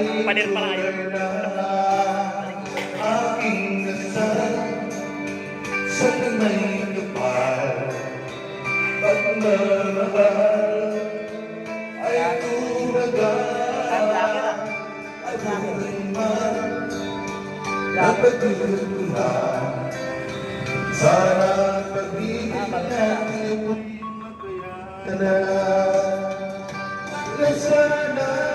Pader pala yun. Aking dasal sa may kapal Pagmamahal ay tumagal At naman napagduduhan Sana pag-ibig natin makayanan Na sana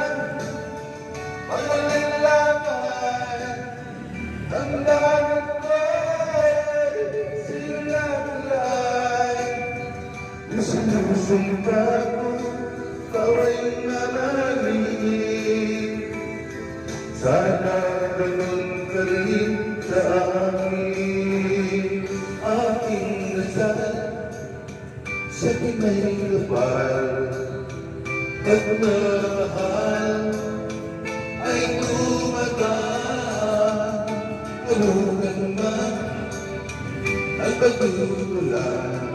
Sana ganun ka rin sa akin Aking dasal sa may kapal Pagmamahal ay Tulungan man ang pagtutulan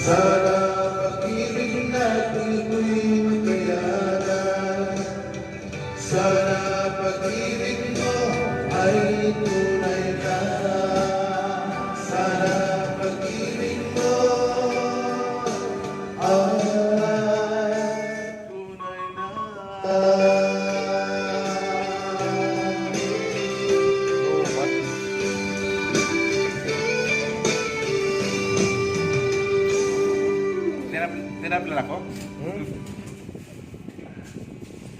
Sana pag-ibig natin mo'y makayanan Sana pag-ibig mo ay tunay Tinap, tinaplan ako? Hmm?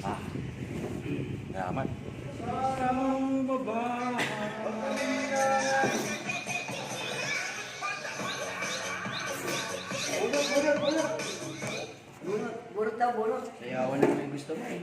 Ah. Yaman. Bunot, bunot. Bunot, bunot daw, bunot. Sayawan na may gusto mo eh.